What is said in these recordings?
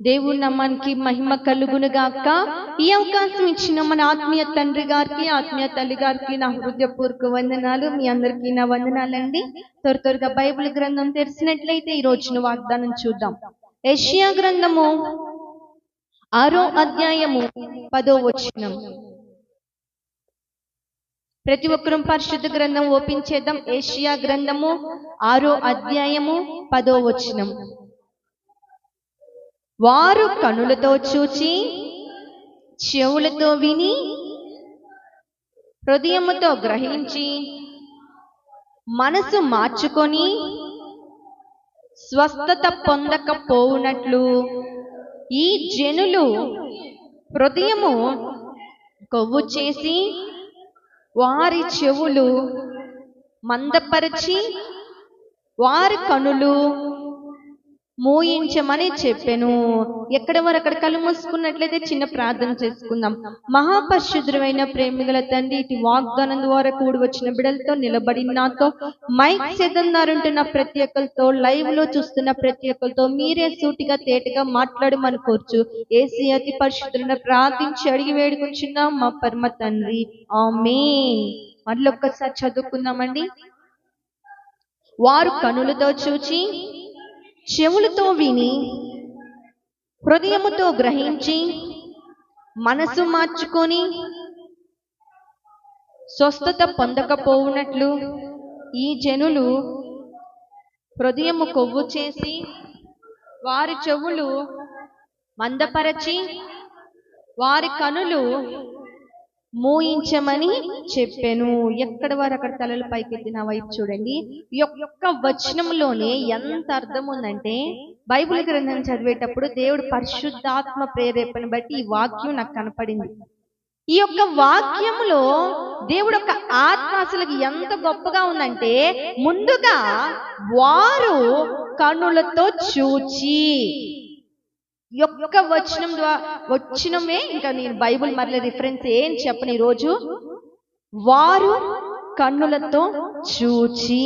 దేవుడి నమ్మానికి మహిమ కలుగును గాక. ఈ అవకాశం ఇచ్చిన మన ఆత్మీయ తండ్రి గారికి ఆత్మీయ తల్లి గారికి నా హృదయపూర్వక వందనాలు. మీ అందరికీ నా వందనాలండి. త్వర త్వరగా బైబిల్ గ్రంథం తెరిచినట్లయితే ఈ రోజున వాగ్దానం చూద్దాం. ఏషియా గ్రంథము ఆరో అధ్యాయము పదో వచనం. ప్రతి ఒక్కరూ పరిశుద్ధ గ్రంథం ఓపెన్ చేద్దాం. ఏషియా గ్రంథము ఆరో అధ్యాయము పదో వచనం. వారు కనులతో చూచి చెవులతో విని హృదయముతో గ్రహించి మనసు మార్చుకొని స్వస్థత పొందకపోవునట్లు ఈ జనులు హృదయము కొవ్వు చేసి వారి చెవులు మందపరిచి వారి కనులు మూయించమని చెప్పాను. ఎక్కడ వారు అక్కడ కళ్ళు మూసుకున్నట్లయితే చిన్న ప్రార్థన చేసుకుందాం. మహాపరిశుద్ధుడైన ప్రేమిగల తండ్రి ఇటు వాగ్దానం ద్వారా కూడి వచ్చిన బిడలతో నిలబడి నాతో మైక్ సెదన్నారంటున్న ప్రతి ఒక్కరితో లైవ్లో చూస్తున్న ప్రతి ఒక్కరితో మీరే సూటిగా తేటగా మాట్లాడమని కోర్చు. ఏసీ అతి పరిశుద్ధులను ప్రార్థించి అడిగి వేడుకుంటున్నాం మా పరమ తండ్రి. ఆమె మళ్ళీ ఒక్కసారి చదువుకుందామండి. వారు కనులతో చూచి చెవులతో విని హృదయముతో గ్రహించి మనసు మార్చుకొని స్వస్థత పొందకపోవునట్లు ఈ జనులు హృదయము కొవ్వు చేసి వారి చెవులు మందపరచి వారి కనులు మోయించమని చెప్పాను. ఎక్కడ వారు అక్కడ తలలు పైకెత్తి నా వైపు చూడండి. ఈ యొక్క వచనంలోనే ఎంత అర్థం ఉందంటే బైబిల్ గ్రంథం చదివేటప్పుడు దేవుడు పరిశుద్ధాత్మ ప్రేరేపణ బట్టి ఈ వాక్యం నాకు కనపడింది. ఈ యొక్క వాక్యంలో దేవుడు ఒక ఆత్మ అసలు ఎంత గొప్పగా ఉందంటే ముందుగా వారు కనులతో చూచి యొక్క వచనం ద్వారా వచ్చినమే ఇంకా నేను బైబిల్ మరల రిఫరెన్స్ ఏం చెప్పను ఈరోజు? వారు కన్నులతో చూచి.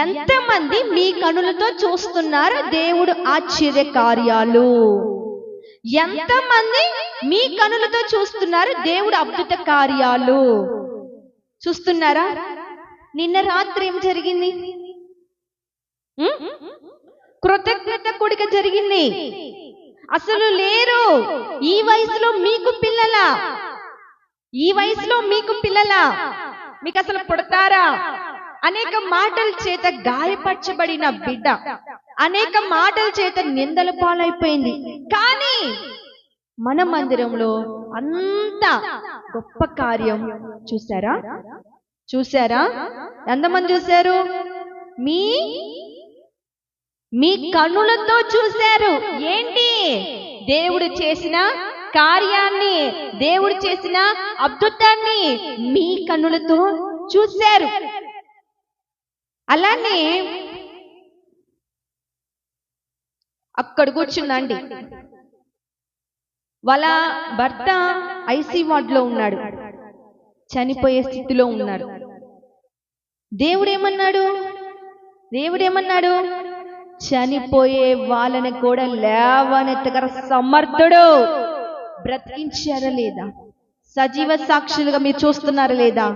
ఎంతమంది మీ కనులతో చూస్తున్నారు దేవుడు ఆశ్చర్య కార్యాలు. ఎంతమంది మీ కనులతో చూస్తున్నారు దేవుడు అద్భుత కార్యాలు. చూస్తున్నారా? నిన్న రాత్రి ఏం జరిగింది? కృతజ్ఞత కూడిక జరిగింది. అసలు లేరు. ఈ వయసులో మీకు పిల్లల. ఈ వయసులో మీకు పిల్లల. మీకు అసలు పుడతారా? అనేక మాటల చేత గాయపరచబడిన బిడ్డ. అనేక మాటల చేత నిందల పాలైపోయింది. కానీ మన మందిరంలో అంత గొప్ప కార్యం చూసారా చూసారా ఎంతమంది చూశారు? మీ మీ కన్నులతో చూశారు. ఏంటి? దేవుడు చేసిన కార్యాన్ని దేవుడు చేసిన అద్భుతాన్ని మీ కన్నులతో చూశారు. అలానే అక్కడ కూర్చుందండి. వాళ్ళ భర్త ఐసీ వార్డులో ఉన్నాడు. చనిపోయే స్థితిలో ఉన్నాడు దేవుడు ఏమన్నాడు దేవుడు ఏమన్నాడు చనిపోయే వాళ్ళని కూడా లేవనెత్తగల సమర్థుడు. బ్రతికించారా లేదా? సజీవ సాక్షులుగా మీరు చూస్తున్నారా లేదా?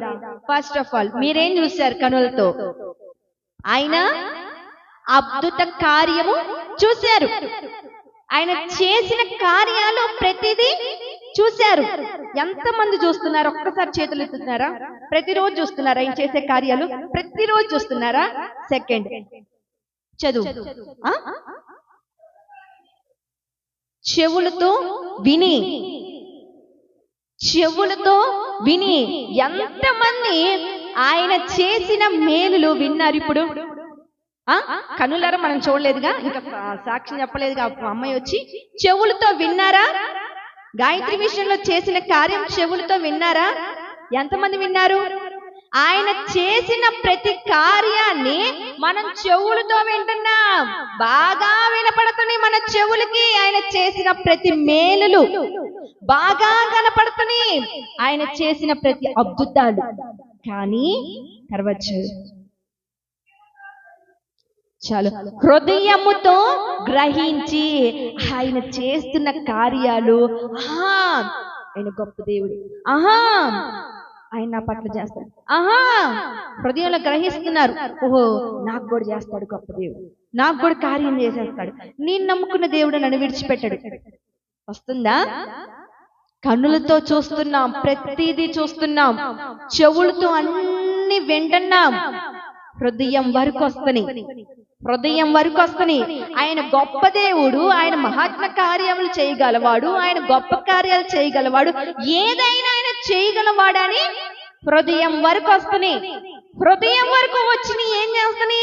ఫస్ట్ ఆఫ్ ఆల్ మీరేం చూశారు కనులతో? ఆయన అద్భుత కార్యము చూశారు. ఆయన చేసిన కార్యాలు ప్రతిదీ చూశారు. ఎంతమంది చూస్తున్నారు? ఒక్కసారి చేతులు ఎత్తుతున్నారా? ప్రతిరోజు చూస్తున్నారా? ఆయన చేసే కార్యాలు ప్రతిరోజు చూస్తున్నారా? సెకండ్ చదువు? చెవులతో విని. చెవులతో విని. ఎంతమంది ఆయన చేసిన మేలులు విన్నారు ఇప్పుడు? ఆ? కనులారా మనం చూడలేదుగా? ఇంకా సాక్ష్యం చెప్పలేదుగా? అమ్మాయి వచ్చి చెవులతో విన్నారా? గాయత్రి విషయంలో చేసిన కార్యం చెవులతో విన్నారా? ఎంతమంది విన్నారు? ఆయన చేసిన ప్రతి కార్యాన్ని మనం చెవులతో వింటున్నాం. బాగా వినపడుతున్నాయి మన చెవులకి. ఆయన చేసిన ప్రతి మేలులు బాగా కనపడుతున్నాయి ఆయన చేసిన ప్రతి అద్భుతాలు. కానీ తర్వాత. చాలు. హృదయముతో గ్రహించి ఆయన చేస్తున్న కార్యాలు. ఆహా! ఆయన గొప్ప దేవుడు. ఆహా! ఆయన నా పట్ల చేస్తాడు. ఆహా! హృదయంలో గ్రహిస్తున్నారు ఓహో! నాకు కూడా చేస్తాడు గొప్ప దేవుడు. నాకు కూడా కార్యం చేసేస్తాడు. నేను నమ్ముకున్న దేవుడు నన్ను విడిచిపెట్టాడు. వస్తుందా? కన్నులతో చూస్తున్నాం. ప్రతిదీ చూస్తున్నాం. చెవులతో అన్ని వింటున్నాం. హృదయం వరకు వస్తని. హృదయం వరకు వస్తని. ఆయన గొప్ప దేవుడు ఆయన మహాత్మ కార్యములు చేయగలవాడు ఆయన గొప్ప కార్యాలు చేయగలవాడు. ఏదైనా ఆయన చేయగలవాడని హృదయం వరకు వస్తని. హృదయం వరకు వచ్చి ఏం చేస్తని?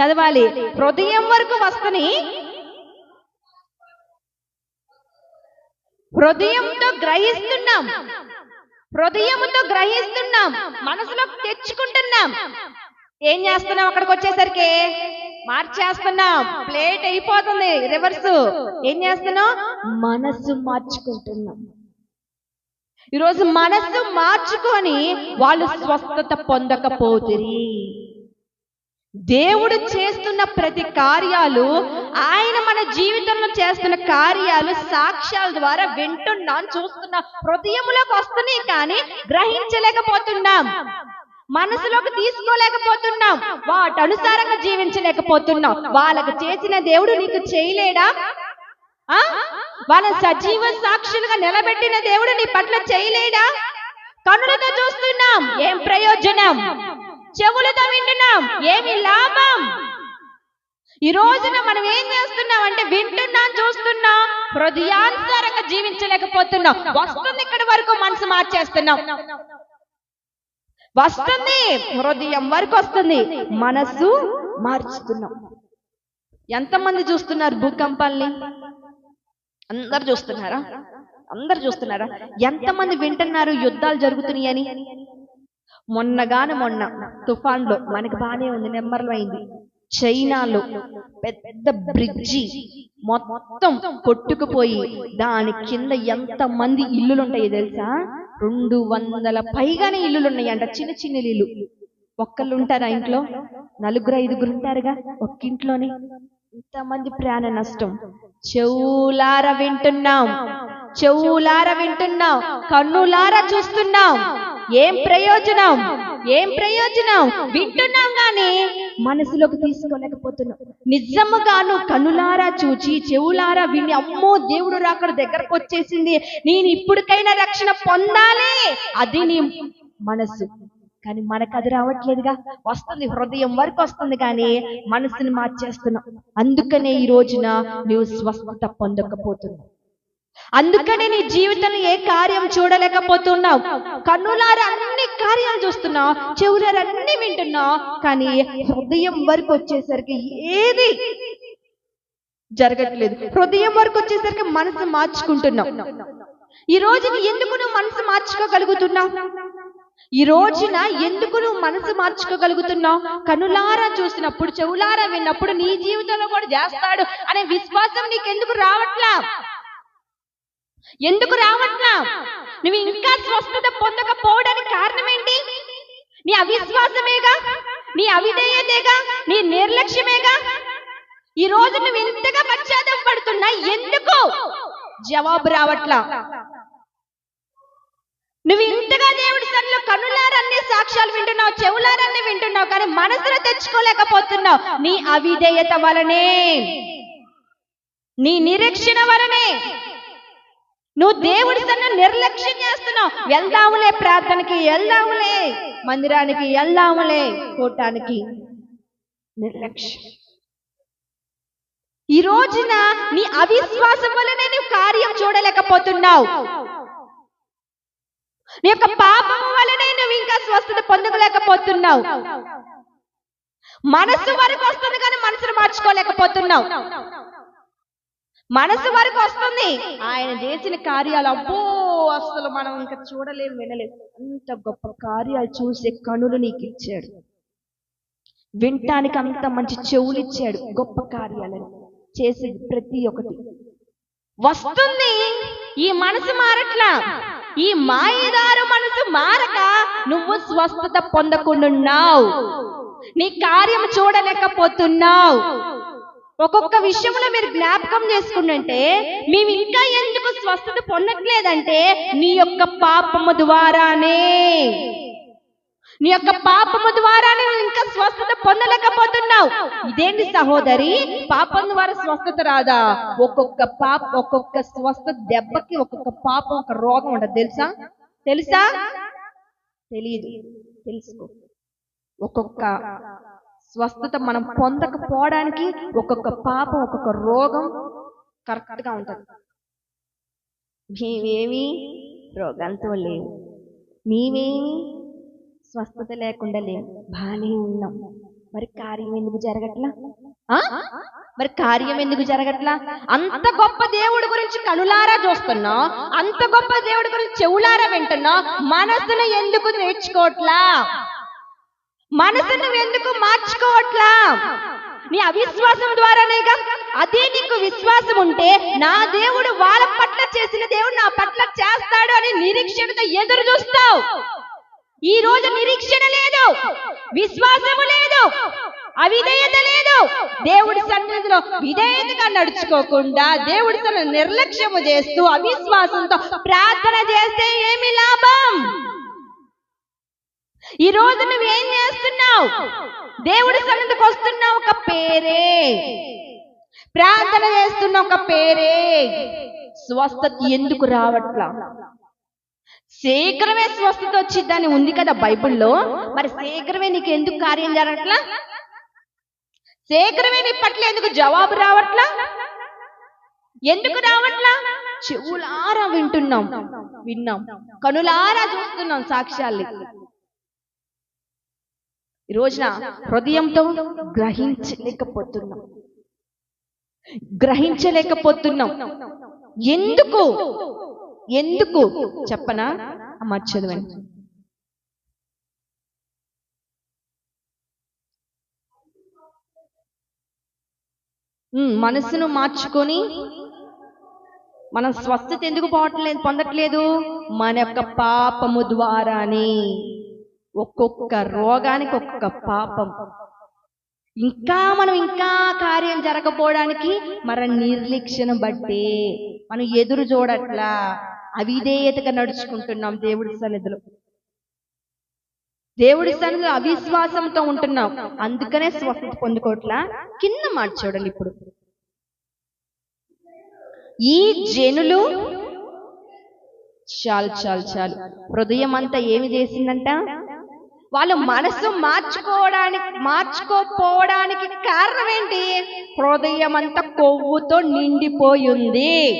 చదవాలి. హృదయం వరకు వస్తని. హృదయంతో గ్రహిస్తున్నాం. హృదయంతో గ్రహిస్తున్నాం. మనసులోకి తెచ్చుకుంటున్నాం. ఏం చేస్తున్నాం అక్కడికి వచ్చేసరికి? మార్చేస్తున్నాం ప్లేట్ అయిపోతుంది. రివర్స్ ఏం చేస్తున్నాం మనసు మార్చుకుంటున్నాం ఈరోజు మనస్సు మార్చుకొని వాళ్ళు స్వస్థత పొందకపోతుంది దేవుడు చేస్తున్న ప్రతి కార్యాలు ఆయన మన జీవితంలో చేస్తున్న కార్యాలు సాక్ష్యాల ద్వారా వింటున్నాం చూస్తున్నాం. హృదయంలోకి వస్తున్నాయి కానీ గ్రహించలేకపోతున్నాం. మనసులోకి తీసుకోలేకపోతున్నాం. వాటి అనుసారంగా జీవించలేకపోతున్నాం. వాళ్ళకు చేసిన దేవుడు నీకు చేయలేడా? ఆ? వాళ్ళ సజీవ సాక్షులుగా నిలబెట్టిన దేవుడు నీ పట్ల చేయలేడా? కన్నులతో చూస్తున్నాం. ఏం ప్రయోజనం? చెవులతో వింటున్నాం. ఏమి లాభం? ఈ రోజున మనం ఏం చేస్తున్నాం అంటే వింటున్నాం చూస్తున్నాం హృదయానుసారంగా జీవించలేకపోతున్నాం. వస్తుంది ఇక్కడి వరకు మనసు మార్చేస్తున్నాం. వస్తుంది. హృదయం వరకు వస్తుంది. మనసు మార్చుతున్నాం. ఎంతమంది చూస్తున్నారు భూకంపాల్ని? అందరు చూస్తున్నారా? అందరు చూస్తున్నారా? ఎంతమంది వింటున్నారు యుద్ధాలు జరుగుతున్నాయని మొన్నగానే మొన్న తుఫాన్లో మనకి బాగానే ఉంది నెమ్మర్లో అయింది. చైనాలో పెద్ద బ్రిడ్జి మొత్తం కొట్టుకుపోయి దాని కింద ఎంత మంది ఇల్లులు ఉంటాయి తెలుసా? రెండు వందల పైగానే ఇల్లులు ఉన్నాయి అంట చిన్న చిన్న ఇల్లు. ఒక్కళ్ళు ఉంటారా ఇంట్లో? నలుగురు ఐదుగురు ఉంటారుగా ఒక్కింట్లోనే. ఇంతమంది ప్రాణ నష్టం. చెవులార వింటున్నాం చెవులార వింటున్నాం కన్నులార చూస్తున్నాం. ఏం ప్రయోజనం? ఏం ప్రయోజనం? వింటున్నాం గాని మనసులోకి తీసుకోలేకపోతున్నాం. నిజముగాను కనులారా చూచి చెవులారా విని అమ్మో దేవుడు రాకడ దగ్గరకు వచ్చేసింది నేను ఇప్పటికైనా రక్షణ పొందాలి. అది నీ మనసు. కానీ మనకు అది రావట్లేదుగా. వస్తుంది హృదయం వరకు వస్తుంది కానీ మనసుని మార్చేస్తున్నాం. అందుకనే ఈ రోజున నువ్వు స్వస్థత పొందకపోతున్నావు. అందుకనే నీ జీవితంలో ఏ కార్యం చూడలేకపోతున్నావు. కన్నులారా అన్ని కార్యాలు చూస్తున్నావు. చెవులారా అన్ని వింటున్నావు. కానీ హృదయం వరకు వచ్చేసరికి ఏది జరగట్లేదు. హృదయం వరకు వచ్చేసరికి మనసు మార్చుకుంటున్నావు. ఈ రోజున ఎందుకు నువ్వు మనసు మార్చుకోగలుగుతున్నావు? ఈ రోజున ఎందుకు నువ్వు మనసు మార్చుకోగలుగుతున్నావు? కనులారా చూసినప్పుడు చెవులారా విన్నప్పుడు నీ జీవితంలో కూడా చేస్తాడు అనే విశ్వాసం నీకెందుకు రావట్లా? ఎందుకు రావట్లా? నువ్వు ఇంకా స్వస్థత పొందకపోవడానికి కారణం ఏంటి నీ అవిశ్వాసమేగా? నీ అవిధేయతేగా? నీ నిర్లక్ష్యమేగా? ఈ రోజు నువ్వు ఎంతగా పశ్చాత్తాపడుతున్నా ఎందుకు? జవాబు రావట్లా. నువ్వు ఇంతగా దేవుడి సన్నిలో కనులారన్నీ సాక్ష్యాలు వింటున్నావు చెవులారన్నీ వింటున్నావు కానీ మనసులో తెచ్చుకోలేకపోతున్నావు. నీ అవిధేయత వలనే. నీ నిరీక్షణ వలనే. నువ్వు దేవుడి సన్న నిర్లక్ష్యం చేస్తున్నావు. వెళ్దాములే ప్రార్థనకి వెళ్దాములే మందిరానికి వెళ్దాములే కూటానికి నిర్లక్ష్యం. ఈ రోజున నీ అవిశ్వాసం వల్లనే నువ్వు కార్యం చూడలేకపోతున్నావు. నీ యొక్క పాపం వల్లనే నువ్వు ఇంకా స్వస్థత పొందలేకపోతున్నావు. మనసు వరకు వస్తుంది కానీ మనసును మార్చుకోలేకపోతున్నావు. మనసు వరకు వస్తుంది. ఆయన చేసిన కార్యాలు అబ్బో అసలు మనం ఇంకా చూడలేము వినలేము. అంత గొప్ప కార్యాలు చూసే కనులు నీకు ఇచ్చాడు వినటానికి అంత మంచి చెవులు ఇచ్చాడు గొప్ప కార్యాలను. చేసేది ప్రతి ఒక్కటి. వస్తుంది. ఈ మనసు మారట్లా. ఈ మాయదారు మనసు మారక నువ్వు స్వస్థత పొందకుండున్నావు. నీ కార్యం చూడలేకపోతున్నావు. ఒక్కొక్క విషయంలో మీరు జ్ఞాపకం చేసుకుంటుంటే మేము ఇంకా ఎందుకు స్వస్థత పొందట్లేదంటే నీ యొక్క పాపము ద్వారానే. నీ యొక్క పాపము ద్వారానే నువ్వు ఇంకా స్వస్థత పొందలేకపోతున్నావు. ఇదేంటి సహోదరి? పాపం ద్వారా స్వస్థత రాదా? ఒక్కొక్క పాప ఒక్కొక్క స్వస్థత దెబ్బకి ఒక్కొక్క పాపం ఒక రోగం ఉంటుంది. తెలుసా? తెలుసా? తెలియదు తెలుసుకో. ఒక్కొక్క స్వస్థత మనం పొందకపోవడానికి ఒక్కొక్క పాపం ఒక్కొక్క రోగం కరెక్ట్గా ఉంటుంది. మేమేమి రోగాలతో లేవు మేమేమి స్వస్థత లేకుండా లేవు బాగానే ఉన్నాం. మరి కార్యం ఎందుకు జరగట్లా? ఆ? మరి కార్యం ఎందుకు జరగట్లా? అంత గొప్ప దేవుడి గురించి కనులారా చూస్తున్నా? అంత గొప్ప దేవుడి గురించి చెవులారా వింటున్నా? మనసును ఎందుకు నేర్చుకోవట్లా మనసు నువ్వు ఎందుకు మార్చుకోవట్లా? నీ అవిశ్వాసం ద్వారానేగా అదే నీకు విశ్వాసం ఉంటే నా దేవుడు వాళ్ళ పట్ల చేసిన దేవుడు నా పట్ల చేస్తాడు అని నిరీక్షణతో ఎదురు చూస్తావు. ఈ రోజు నిరీక్షణ లేదు విశ్వాసము లేదు అవిధేయత లేదు. దేవుడి సన్నిధిలో విధేయతగా నడుచుకోకుండా దేవుడి సన్నిధిలో నిర్లక్ష్యము చేస్తూ అవిశ్వాసంతో ప్రార్థన చేస్తే ఏమి లాభం? ఈ రోజు నువ్వేం చేస్తున్నావు? దేవుడి సన్నిధికి వస్తున్నావు ఒక పేరే. ప్రార్థన చేస్తున్న ఒక పేరే. స్వస్థత ఎందుకు రావట్లా? శీఘ్రమే స్వస్థత వచ్చిద్దని ఉంది కదా బైబిల్లో. మరి శీఘ్రమే నీకు ఎందుకు కార్యం జరగట్లా? శీఘ్రమే నీ పట్ల ఎందుకు జవాబు రావట్లా? ఎందుకు రావట్లా? చెవులారా వింటున్నాం. విన్నాం. కనులారా చూస్తున్నాం సాక్ష్యాలు ఈ రోజున హృదయంతో గ్రహించలేకపోతున్నాం. గ్రహించలేకపోతున్నాం. ఎందుకు? ఎందుకు? చెప్పనా? అమ్మ చదవండి. మనసును మార్చుకొని మనం స్వస్థత ఎందుకు పోవట్లేదు పొందట్లేదు? మన యొక్క పాపము ద్వారానే. ఒక్కొక్క రోగానికి ఒక్కొక్క పాపం. ఇంకా మనం ఇంకా కార్యం జరగపోవడానికి మన నిర్లక్ష్యం బట్టే మనం ఎదురు చూడట్లా అవిధేయతగా నడుచుకుంటున్నాం దేవుడి సన్నిధిలో. దేవుడి సన్నిధిలో అవిశ్వాసంతో ఉంటున్నాం. అందుకనే స్వస్థత పొందుకోవట్లా కింద మాట చూడండి ఇప్పుడు. ఈ జనులు చాలు చాలు చాలు. హృదయం అంతా ఏమి చేసిందంట? వాళ్ళు మనసు మార్చుకోవడానికి మార్చుకోపోవడానికి కారణం ఏంటి హృదయం అంతా కొవ్వుతో నిండిపోయింది.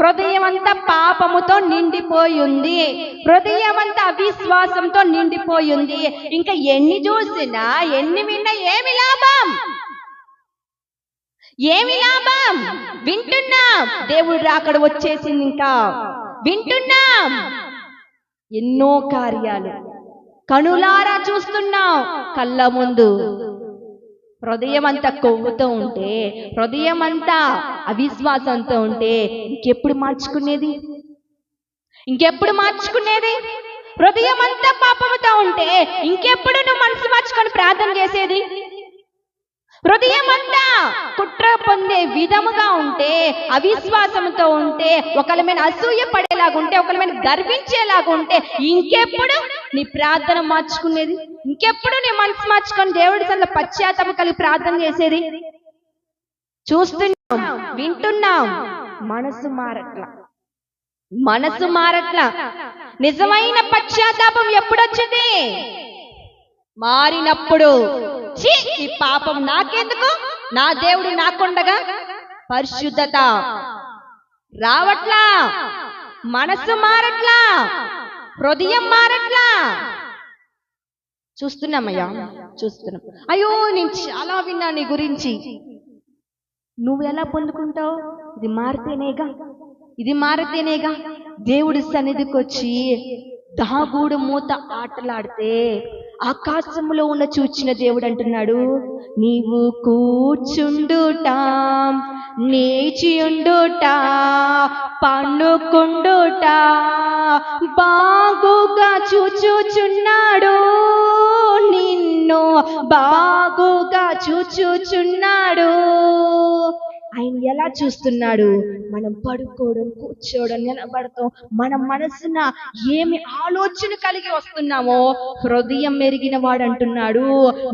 హృదయం అంతా పాపముతో నిండిపోయింది. హృదయం అంతా అవిశ్వాసంతో నిండిపోయింది. ఇంకా ఎన్ని చూసినా ఎన్ని విన్నా ఏమి లాభం? ఏమి లాభం? వింటున్నాం. దేవుడు రాకడ వచ్చేసింది ఇంకా. వింటున్నాం. ఎన్నో కార్యాలు. కనులారా చూస్తున్నావు. కళ్ళ ముందు హృదయం అంతా కొవ్వుతో ఉంటే హృదయం అంతా అవిశ్వాసంతో ఉంటే ఇంకెప్పుడు మార్చుకునేది? ఇంకెప్పుడు మార్చుకునేది? హృదయం అంతా పాపముతో ఉంటే ఇంకెప్పుడు నువ్వు మనసు మార్చుకొని ప్రార్థన చేసేది? హృదయం అంతా కుట్ర పొందే విధముగా ఉంటే అవిశ్వాసంతో ఉంటే ఒకళ్ళ మీద అసూయ పడేలాగా ఉంటే ఒకళ్ళ మీద గర్వించేలాగా ఉంటే ఇంకెప్పుడు నీ ప్రార్థన మార్చుకునేది? ఇంకెప్పుడు నీ మనసు మార్చుకొని దేవుడి సల్ల పశ్చాత్తాపం కలిగి ప్రార్థన చేసేది? చూస్తున్నాం వింటున్నాం. మనసు మారట్ల. మనసు మారట్ల. నిజమైన పశ్చాత్తాపం ఎప్పుడొచ్చింది? మారినప్పుడు ఛీ, ఈ పాపం నాకెందుకు? నా దేవుడు నాకుండగా పరిశుద్ధత రావట్లా? మనసు మారట్లా? హృదయం మారట్లా? చూస్తున్నామయ్యా చూస్తున్నాం. అయ్యో నేను చాలా విన్నా నీ గురించి. నువ్వు ఎలా పొందుకుంటావు? ఇది మారితేనేగా? ఇది మారితేనేగా? దేవుడి సన్నిధికి వచ్చి దాగుడు మూత ఆటలాడితే ఆకాశంలో ఉన్న చూచిన దేవుడు అంటున్నాడు నీవు కూర్చుండుట నేచియుండుట పన్నుకుండుట బాగుగా చూచుచున్నాడు నిన్ను బాగుగా చూచుచున్నాడు. ఆయన ఎలా చూస్తున్నాడు? మనం పడుకోవడం కూర్చోవడం నిలబడతాం. మన మనసున ఏమి ఆలోచన కలిగి వస్తున్నామో హృదయం మెరిగిన వాడు అంటున్నాడు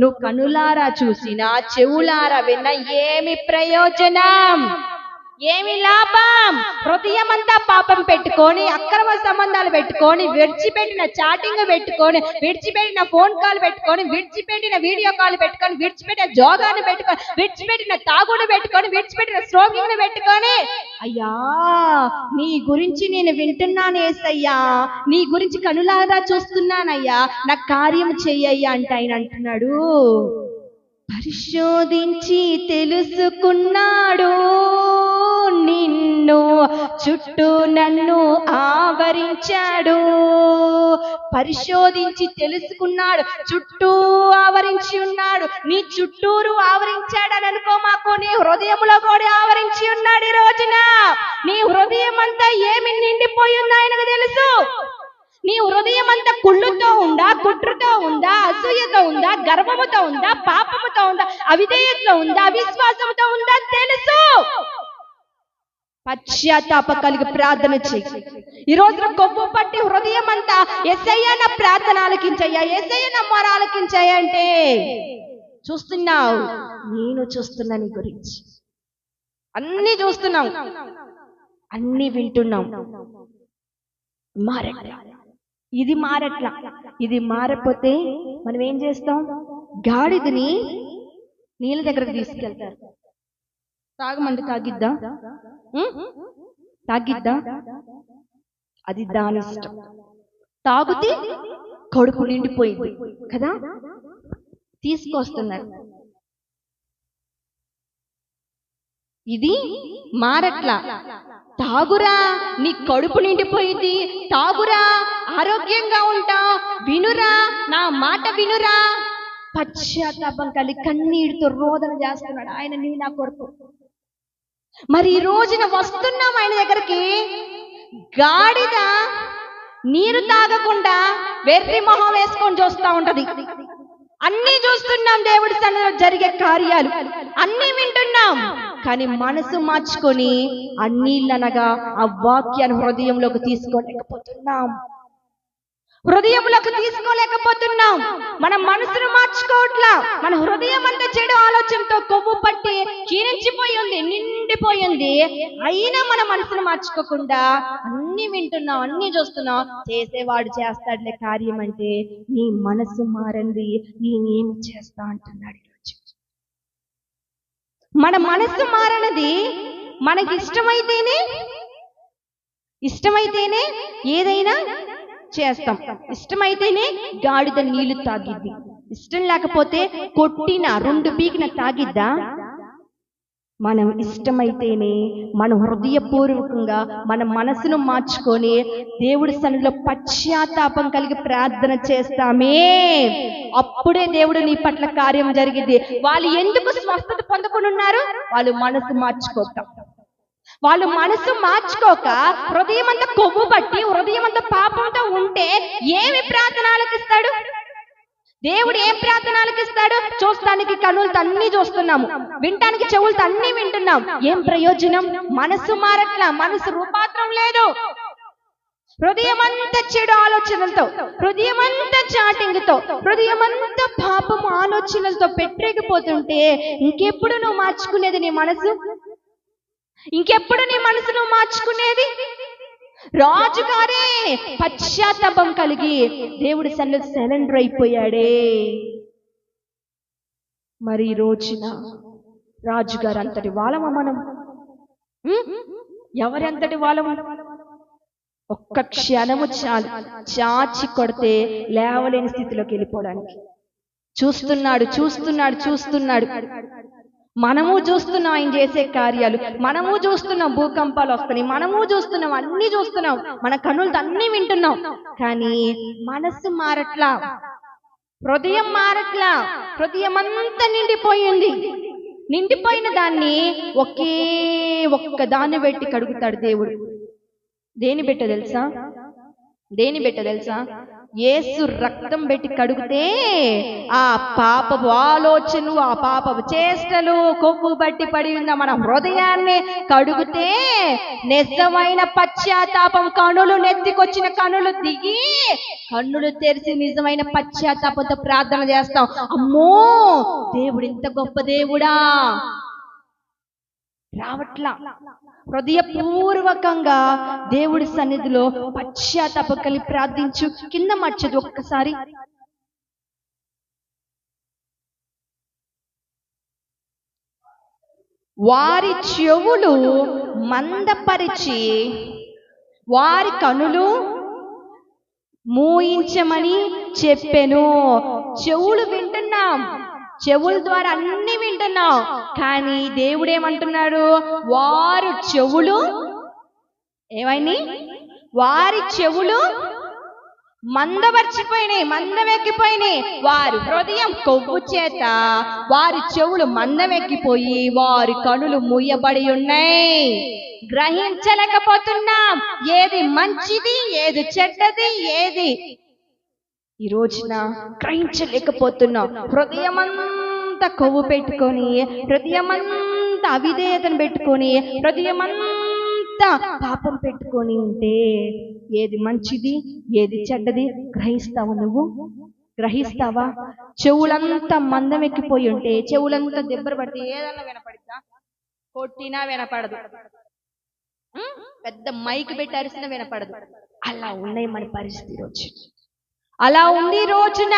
నువ్వు కనులారా చూసినా చెవులారా విన్నా ఏమి ప్రయోజనం? ఏమి లాభం? హృదయం అంతా పాపం పెట్టుకొని అక్రమ సంబంధాలు పెట్టుకొని విడిచిపెట్టిన చాటింగ్ పెట్టుకొని విడిచిపెట్టిన ఫోన్ కాల్ పెట్టుకొని విడిచిపెట్టిన వీడియో కాల్ పెట్టుకొని విడిచిపెట్టిన జోగాన్ని పెట్టుకొని విడిచిపెట్టిన తాగుడు పెట్టుకొని విడిచిపెట్టిన స్ట్రోకింగ్ పెట్టుకొని. అయ్యా నీ గురించి నేను వింటున్నాను ఏసయ్యా. నీ గురించి కనులారా చూస్తున్నానయ్యా. నా కార్యం చెయ్యయ్యా అంటే ఆయన అంటున్నాడు. పరిశోధించి తెలుసుకున్నాడు. నిన్ను చుట్టూ నన్ను ఆవరించాడు. పరిశోధించి తెలుసుకున్నాడు. చుట్టూ ఆవరించి ఉన్నాడు. నీ చుట్టూరు ఆవరించాడని అనుకో మాకు. నీ హృదయంలో కూడా ఆవరించి ఉన్నాడు ఈ రోజున. నీ హృదయం అంతా ఏమి నిండిపోయిందో ఆయనకు తెలుసు. నీ హృదయం అంతా కుళ్ళుతో ఉందా కుట్రతో ఉందా అసూయతో ఉందా గర్వముతో ఉందా పాపముతో ఉందా అవిధేయతతో ఉందా అవిశ్వాసంతో ఉందా తెలుసు. పశ్చాత్తాప కలిగి ప్రార్థన చేయి. ఈ రోజున కొవ్వు పట్టి హృదయం అంతా ఎస్ఐయ ప్రార్థన ఆలకించయ్యా ఎస్ఐయ నా మొర ఆలకించయ్యా అంటే చూస్తున్నావు నేను చూస్తున్నా నీ గురించి. అన్ని చూస్తున్నాం. అన్ని వింటున్నాం. మారట్లా? ఇది మారట్లా. ఇది మారపోతే మనం ఏం చేస్తాం? గాడిదని నీళ్ళ దగ్గరకు తీసుకెళ్తారు. తాగమండి తాగిద్దా? తాగిద్దా? అది దాని ఇష్టం. తాగితే కడుపు నిండిపోయింది. కదా? తీసుకొస్తున్నారు. ఇది మారట్ల. తాగురా నీ కడుపు నిండిపోయింది. తాగురా ఆరోగ్యంగా ఉంటా. వినురా నా మాట వినురా. పశ్చాత్తాపం కలి కన్నీటితో రోదన చేస్తున్నాడు ఆయన నీ నా కొరకు. మరి ఈ రోజున వస్తున్నాం ఆయన దగ్గరికి. గాడిద నీరు తాగకుండా వెర్రి మొహం వేసుకొని చూస్తా ఉంటది. అన్ని చూస్తున్నాం దేవుడి సన్నిధిలో జరిగే కార్యాలు. అన్ని వింటున్నాం. కానీ మనసు మార్చుకొని అన్నీళ్ళనగా ఆ వాక్యాన్ని హృదయంలోకి తీసుకోలేకపోతున్నాం. హృదయంలోకి తీసుకోలేకపోతున్నాం. మన మనసును మార్చుకోవట్లా. మన హృదయం అంతా చెడు ఆలోచనతో కొవ్వు పట్టి క్షీణించిపోయి ఉంది నిండిపోయింది. అయినా మన మనసును మార్చుకోకుండా అన్ని వింటున్నాం అన్ని చూస్తున్నాం. చేసేవాడు చేస్తాడులే కార్యం అంటే నీ మనసు మారంది నేనేమి చేస్తా అంటున్నాడు ఈరోజు. మన మనసు మారనది మనకి ఇష్టమైతేనే ఇష్టమైతేనే ఏదైనా చేస్తాం. ఇష్టమైతేనే గాడిద నీళ్ళు తాగిద్ది. ఇష్టం లేకపోతే కొట్టిన రెండు పీకిన తాగిద్దా? మనం ఇష్టమైతేనే మన హృదయపూర్వకంగా మన మనసును మార్చుకొని దేవుడి సన్నిధిలో పశ్చాత్తాపం కలిగి ప్రార్థన చేస్తామే. అప్పుడే దేవుడు నీ పట్ల కార్యం జరిగింది వాళ్ళు ఎందుకు స్వస్థత పొందకుండా ఉన్నారు? వాళ్ళు మనసు మార్చుకోతాం వాళ్ళు మనసు మార్చుకోక హృదయం అంతా కొవ్వు పట్టి హృదయం అంతా పాపంతో ఉంటే ఏమి ప్రార్థన ఆలకిస్తాడు దేవుడు ఏం ప్రార్థన ఆలకిస్తాడు చూస్తానికి కనులు అన్ని చూస్తున్నాము వినటానికి చెవులతో అన్ని వింటున్నాం. ఏం ప్రయోజనం? మనసు మారట్లా మనసు రూపాత్రం లేదు. హృదయం అంతా చెడు ఆలోచనలతో హృదయం అంతా చాటింగ్తో హృదయం అంతా పాపం ఆలోచనలతో పెట్టేకపోతుంటే ఇంకెప్పుడు నువ్వు మార్చుకునేది నీ మనసు? ఇంకెప్పుడు నీ మనసును మార్చుకునేది? రాజుగారే పశ్చాత్తాపం కలిగి దేవుడి సన్నిధి సరెండర్ అయిపోయాడే. మరి రోజున రాజుగారు అంతటి వాళ్ళమా మనం? ఎవరెంతటి వాళ్ళము? ఒక్క క్షణము చాలు. చాచి కొడితే లేవలేని స్థితిలోకి వెళ్ళిపోవడానికి. చూస్తున్నాడు చూస్తున్నాడు చూస్తున్నాడు. మనము చూస్తున్నాం ఆయన చేసే కార్యాలు. మనము చూస్తున్నాం భూకంపాలు వస్తున్నాయి. మనము చూస్తున్నాం అన్ని చూస్తున్నాం. మన కన్నులతో అన్ని వింటున్నాం. కానీ మనస్సు మారట్లా. హృదయం మారట్లా. హృదయం అంతా నిండిపోయింది. నిండిపోయిన దాన్ని ఒకే ఒక్క దాన్ని పెట్టి కడుగుతాడు దేవుడు. దేని పెట్ట తెలుసా? దేని బెట్ట తెలుసా? ఏసు రక్తం పెట్టి కడిగితే ఆ పాపపు ఆలోచనలు ఆ పాపపు చేష్టలు కొవ్వు బట్టి పడి ఉన్న మన హృదయాన్ని కడుగుతే నిజమైన పశ్చాత్తాపం కనులు నెత్తికొచ్చిన కనులు దిగి కన్నులు తెరిచి నిజమైన పశ్చాత్తాపంతో ప్రార్థన చేస్తాం. అమ్మో! దేవుడు ఇంత గొప్ప దేవుడా! రావట్లా. హృదయపూర్వకంగా దేవుడి సన్నిధిలో పశ్చాత్తాప కలిగి ప్రార్థించు. కింద మర్చదు ఒక్కసారి. వారి చెవులు మందపరిచి వారి కనులు మూయించమని చెప్పెను. చెవులు వింటున్నాం. చెవుల ద్వారా అన్ని వింటున్నాం. కానీ దేవుడు ఏమంటున్నాడు? వారు చెవులు ఏమైంది? వారి చెవులు మందపరిచిపోయినాయి మందమెక్కిపోయినాయి. వారి హృదయం కొవ్వు చేత వారి చెవులు మందమెక్కిపోయి వారి కనులు మూయబడి ఉన్నాయి. గ్రహించలేకపోతున్నాం. ఏది మంచిది ఏది చెడ్డది ఏది ఈ రోజున గ్రహించలేకపోతున్నాం. హృదయమంతా కొవ్వు పెట్టుకొని హృదయమంతా అవిధేయతను పెట్టుకొని హృదయమంతా పాపం పెట్టుకొని ఉంటే ఏది మంచిది ఏది చెడ్డది గ్రహిస్తావు నువ్వు? గ్రహిస్తావా? చెవులంతా మందం ఎక్కిపోయి ఉంటే చెవులంతా దెబ్బలు పడితే ఏదన్నా వినపడిద్దా? కొట్టినా వినపడదు. పెద్ద మైక్ పెట్టి అరిసినా వినపడదు. అలా ఉన్నాయి మన పరిస్థితి రోజు. అలా ఉంది రోజున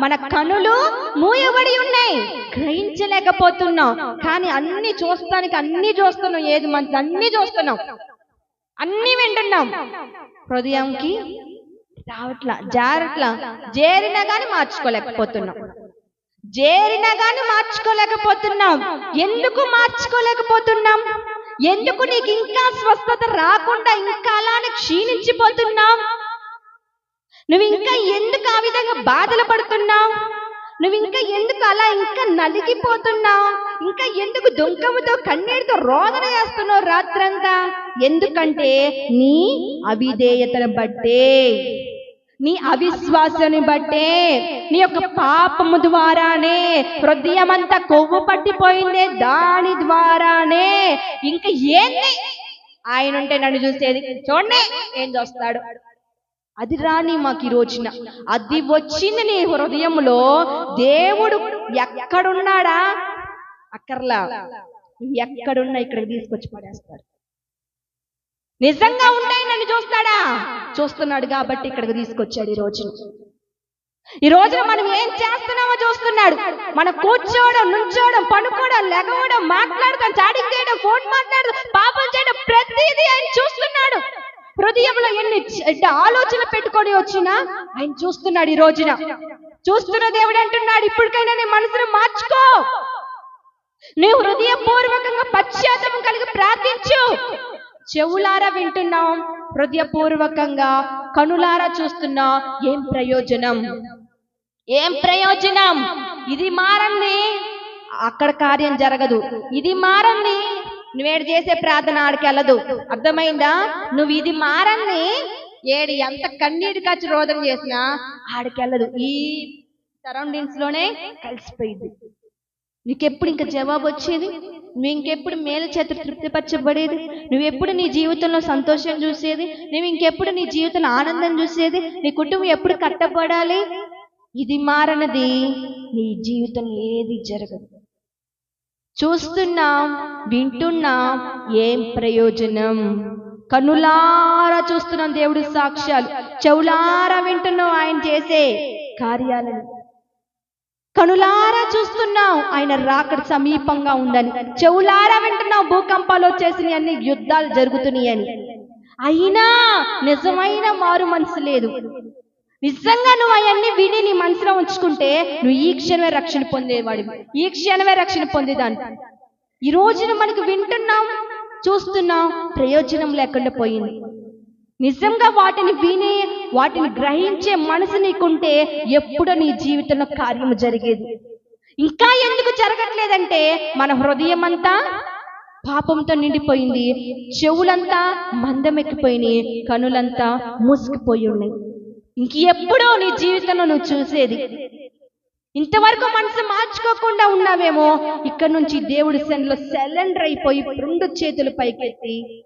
మన కనులు మూయబడి ఉన్నాయి. గ్రహించలేకపోతున్నాం. కానీ అన్ని చూస్తానికి అన్ని చూస్తున్నాం. ఏది మంచిది అన్ని చూస్తున్నాం. అన్ని వింటున్నాం. హృదయంకి రావట్లా జారట్లా జేరినా కానీ మార్చుకోలేకపోతున్నాం. జేరినా కానీ మార్చుకోలేకపోతున్నాం. ఎందుకు మార్చుకోలేకపోతున్నాం? ఎందుకు నీకు ఇంకా స్వస్థత రాకుండా ఇంకా అలానే క్షీణించిపోతున్నాం? నువ్వు ఇంకా ఎందుకు ఆ విధంగా బాధలు పడుతున్నావు? నువ్వు ఇంకా ఎందుకు అలా ఇంకా నలిగిపోతున్నావు? ఇంకా ఎందుకు దుంకముతో కన్నీటితో రోదన చేస్తున్నావు రాత్రంతా? ఎందుకంటే నీ అవిధేయతను బట్టే నీ అవిశ్వాసాన్ని బట్టే నీ యొక్క పాపము ద్వారానే హృదయమంతా కొవ్వు పట్టిపోయిందే దాని ద్వారానే. ఇంకా ఏంది? ఆయన ఉంటే నన్ను చూసేది. చూడండి ఏం చూస్తాడు. అది రాని మాకు ఈ రోజున. అది వచ్చింది నీ హృదయంలో. దేవుడు ఎక్కడున్నాడా? అక్కర్లా. ఎక్కడున్నా ఇక్కడికి తీసుకొచ్చి పడేస్తాడు. నిజంగా ఉంటాయి నన్ను చూస్తాడా చూస్తున్నాడు కాబట్టి ఇక్కడికి తీసుకొచ్చాడు ఈ రోజున. ఈ రోజున మనం ఏం చేస్తున్నామో చూస్తున్నాడు. మన కూర్చోవడం నుంచోవడం పడుకోవడం లెగవడం మాట్లాడడం చాటింగ్ చేయడం ఫోన్ మాట్లాడడం పాపం చేయడం ప్రతిదీ ఆయన చూస్తున్నాడు. హృదయంలో ఎన్ని చెడ్డ ఆలోచన పెట్టుకొని వచ్చినా ఆయన చూస్తున్నాడు ఈ రోజున. చూస్తున్న దేవుడు అంటున్నాడు ఇప్పటికైనా నీ మనసును మార్చుకో. నీవు హృదయపూర్వకంగా పశ్చాత్తాపం కలిగి ప్రార్థించు. చెవులారా వింటున్నాం హృదయపూర్వకంగా కనులారా చూస్తున్నా ఏం ప్రయోజనం? ఏం ప్రయోజనం? ఇది మారండి అక్కడ కార్యం జరగదు. ఇది మారండి నువ్వేడు చేసే ప్రార్థన ఆడికెళ్ళదు. అర్థమైందా? నువ్వు ఇది మారని ఏడు ఎంత కన్నీటి ఖర్చు రోదన చేసినా ఆడికెళ్ళదు. ఈ సరౌండింగ్స్లోనే కలిసిపోయింది. నీకెప్పుడు ఇంకా జవాబు వచ్చేది? నువ్వు ఇంకెప్పుడు మేలు చేత తృప్తిపరచబడేది? నువ్వెప్పుడు నీ జీవితంలో సంతోషం చూసేది? నువ్వు ఇంకెప్పుడు నీ జీవితంలో ఆనందం చూసేది? నీ కుటుంబం ఎప్పుడు కట్టబడాలి? ఇది మారనది. నీ జీవితం ఏది జరగదు. చూస్తున్నాం వింటున్నాం ఏం ప్రయోజనం? కనులారా చూస్తున్నాం దేవుడి సాక్ష్యాలు. చెవులారా వింటున్నాం ఆయన చేసే కార్యాలను. కనులారా చూస్తున్నాం ఆయన రాకడ సమీపంగా ఉందని. చెవులారా వింటున్నాం భూకంపాలు వచ్చేసినాయి అన్ని యుద్ధాలు జరుగుతున్నాయని అయినా నిజమైన మారు మనసు లేదు. నిజంగా నువ్వు అవన్నీ విని నీ మనసులో ఉంచుకుంటే నువ్వు ఈ క్షణమే రక్షణ పొందేవాడి ఈ క్షణమే రక్షణ పొందేదాన్ని. ఈ రోజున మనకు వింటున్నాం చూస్తున్నాం ప్రయోజనం లేకుండా పోయింది. నిజంగా వాటిని విని వాటిని గ్రహించే మనసు నీకుంటే ఎప్పుడో నీ జీవితంలో కార్యము జరిగేది. ఇంకా ఎందుకు జరగట్లేదంటే మన హృదయం అంతా పాపంతో నిండిపోయింది. చెవులంతా మందమెక్కిపోయినాయి. కనులంతా మూసుకుపోయి ఉన్నాయి. ఇంకెప్పుడో నీ జీవితంలో నువ్వు చూసేది. ఇంతవరకు మనసు మార్చుకోకుండా ఉన్నావేమో ఇక్కడ నుంచి దేవుడి సెన్లో సెలెండర్ అయిపోయి రెండు చేతులు పైకెత్తి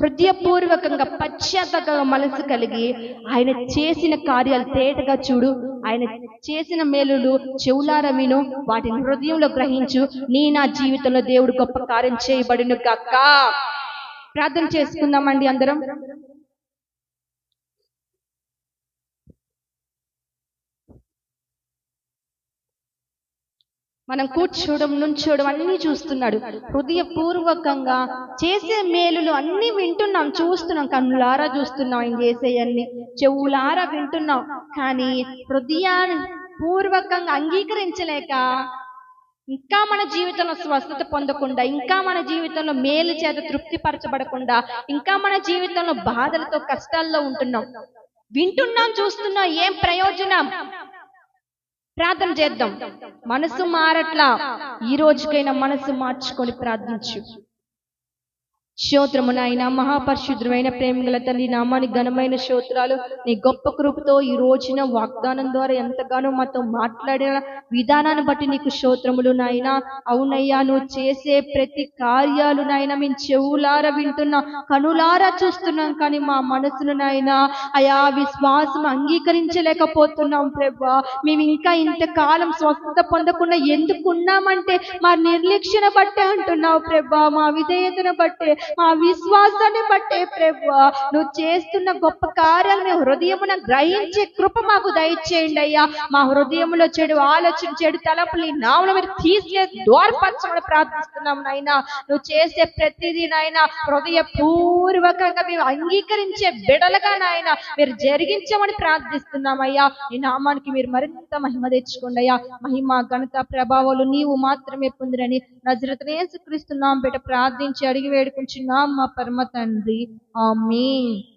హృదయపూర్వకంగా పశ్చాత్తాపంగా మనసు కలిగి ఆయన చేసిన కార్యాలు తేటగా చూడు. ఆయన చేసిన మేలులు చెవులార విను. వాటిని హృదయంలో గ్రహించు. నీ నా జీవితంలో దేవుడు గొప్ప కార్యం చేయబడిన గక్క ప్రార్థన చేసుకుందామండి అందరం. మనం కూర్చోవడం నుంచోవడం అన్ని చూస్తున్నాడు. హృదయపూర్వకంగా చేసే మేలులు అన్ని వింటున్నాం చూస్తున్నాం కన్నులారా చూస్తున్నాం ఆయన చేసేయన్ని చెవులారా వింటున్నాం కానీ హృదయాన్ని పూర్వకంగా అంగీకరించలేక ఇంకా మన జీవితంలో స్వస్థత పొందకుండా ఇంకా మన జీవితంలో మేలు చేత తృప్తిపరచబడకుండా ఇంకా మన జీవితంలో బాధలతో కష్టాల్లో ఉంటున్నాం. వింటున్నాం చూస్తున్నాం ఏం ప్రయోజనం? ప్రార్థన చేద్దాం. మనసు మారట్లా. ఈ రోజుకైనా మనసు మార్చుకొని ప్రార్థించు. స్తోత్రము నాయన మహాపరిశుద్ధమైన ప్రేమగల తల్లి నామాని ఘనమైన స్తోత్రాలు నీ గొప్ప కృపతో ఈ రోజున వాగ్దానం ద్వారా ఎంతగానో మాతో మాట్లాడిన విధానాన్ని బట్టి నీకు స్తోత్రములు నాయన. అవునయ్యా నువ్వు చేసే ప్రతి కార్యాలు నాయన మేము చెవులారా వింటున్నా కనులారా చూస్తున్నాం కానీ మా మనసును నాయన అయా విశ్వాసం అంగీకరించలేకపోతున్నాం ప్రభా. మేము ఇంకా ఇంతకాలం స్వస్థత పొందకుండా ఎందుకున్నామంటే మా నిర్లక్ష్యను బట్టే అంటున్నావు ప్రభా మా విధేయతను బట్టే. మా విశ్వాసాన్ని బట్టే ప్రభు నువ్వు చేస్తున్న గొప్ప కార్యాలు మేము హృదయమున గ్రహించే కృప మాకు దయచేయండి అయ్యా. మా హృదయంలో చెడు ఆలోచన చెడు తలపులు ఈ మీరు తీసే ద్వారపరచమని ప్రార్థిస్తున్నాం నాయన. నువ్వు చేసే ప్రతిదీ నాయన హృదయ పూర్వకంగా మేము అంగీకరించే బిడలుగా నాయన మీరు జరిగించమని ప్రార్థిస్తున్నాం అయ్యా. ఈ నామానికి మీరు మరింత మహిమ తెచ్చుకోండి అయ్యా. మహిమ ఘనత ప్రభావాలు నీవు మాత్రమే పొందిరని నజరతనేసు క్రీస్తున్నాం బిడ్డ ప్రార్థించి అడిగి వేడుకుంటు నామ పరమ తండ్రి. ఆమేన్.